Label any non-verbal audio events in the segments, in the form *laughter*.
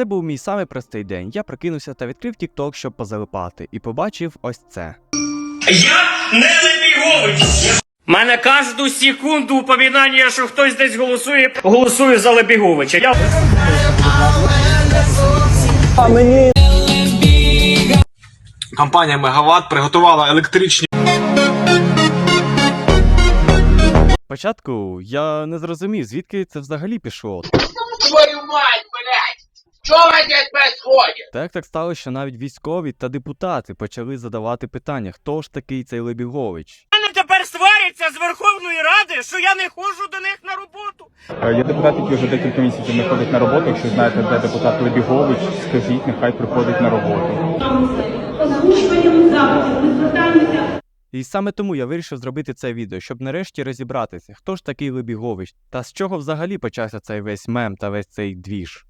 Це був мій самий простий день. Я прокинувся та відкрив TikTok, щоб позалипати, і побачив ось це. Я не Лебігович! Мене кожну секунду упоминання, що хтось десь голосує, голосує за Лебіговича. Я... Компанія Мегаватт приготувала електричні Спочатку я не зрозумів, звідки це взагалі пішло. Твою мать, блядь! Что здесь происходит? Так так стало, що навіть військові та депутати почали задавати питання, хто ж такий цей Лебігович. Мене тепер сваряться з Верховної Ради, що я не ходжу до них на роботу. Е, Є депутат, який вже декілька місяців не ходить на роботу. Якщо знаєте, де депутат Лебігович, скажіть, нехай приходить на роботу. озвучуванням запитів ми звертаємося І саме тому я вирішив зробити це відео, щоб нарешті розібратися, хто ж такий Лебігович, та з чого взагалі почався цей весь мем та весь цей двіж.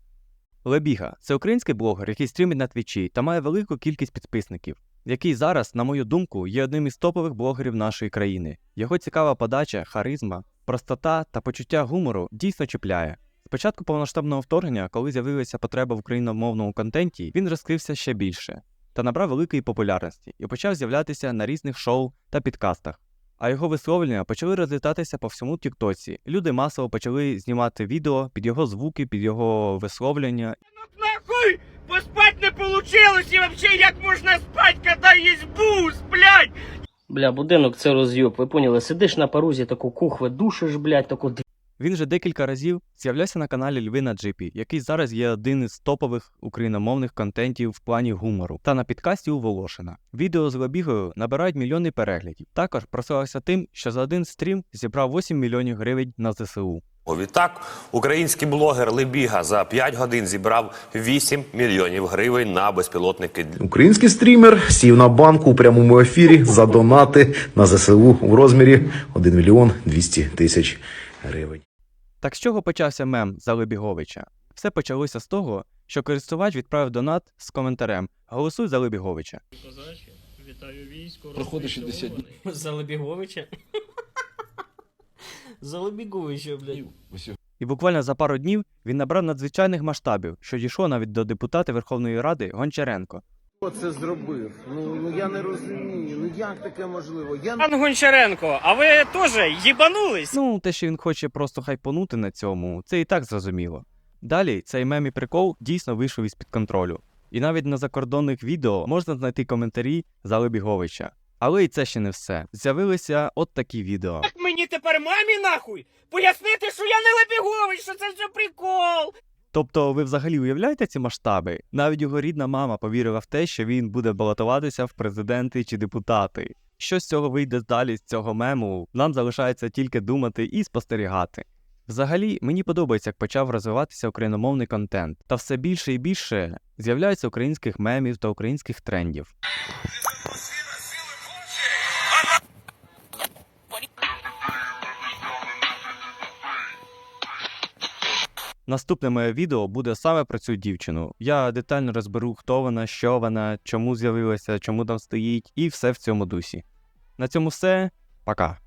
Лебіга це український блогер, який стрімить на твічі та має велику кількість підписників, який зараз, на мою думку, є одним із топових блогерів нашої країни. Його цікава подача, харизма, простота та почуття гумору дійсно чіпляє. Спочатку повноштабного вторгнення, коли з'явилася потреба в україномовному контенті, він розкрився ще більше та набрав великої популярності і почав з'являтися на різних шоу та підкастах. А його висловлення почали розлітатися по всьому Тіктоці. Люди масово почали знімати відео під його звуки, під його висловлення. Ну нахуй! Поспать не получилось і взагалі як можна спать, коли є бус, блядь! Бля, будинок це роз'єб, ви поняли, сидиш на парузі, таку кухви душиш, блядь, таку Він вже декілька разів з'являвся на каналі Льви на Джипі, який зараз є один із топових україномовних контентів в плані гумору, та на підкасті у Волошина. Відео з Лебігою набирають мільйони переглядів. Також прославився тим, що за один стрім зібрав 8 мільйонів гривень на ЗСУ. Відтак, український блогер Лебіга за 5 годин зібрав 8 мільйонів гривень на безпілотники Український стрімер сів на банку у прямому ефірі за донати на ЗСУ у розмірі 1 мільйон 200 тисяч гривень. Так з чого почався мем за Лебіговича? Все почалося з того, що користувач відправив донат з коментарем Голосуй за Лебіговича. Вітаю військо. Проходить 60 днів. За Лебіговича. *laughs* За Лебіговича, блядь. І буквально за пару днів він набрав надзвичайних масштабів, що дійшло навіть до депутата Верховної Ради Гончаренко. Хто це зробив? Ну, ну я не розумію. Ну як таке можливо? Я Пан Гончаренко, а ви теж їбанулись? Ну, те, що він хоче просто хайпонути на цьому, це і так зрозуміло. Далі цей мем і прикол дійсно вийшов із-під контролю. І навіть на закордонних відео можна знайти коментарі за Лебіговича. Але і це ще не все. З'явилися от такі відео. Як мені тепер мамі нахуй? Пояснити, що я не Лебігович, що це все прикол! Тобто, ви взагалі уявляєте ці масштаби? Навіть його рідна мама повірила в те, що він буде балотуватися в президенти чи депутати. Що з цього вийде далі з цього мему, нам залишається тільки думати і спостерігати. Взагалі, мені подобається, як почав розвиватися україномовний контент, та все більше і більше з'являється українських мемів та українських трендів. Наступне моє відео буде саме про цю дівчину. Я детально розберу, хто вона, що вона, чому з'явилася, чому там стоїть, і все в цьому дусі. На цьому все. Пока.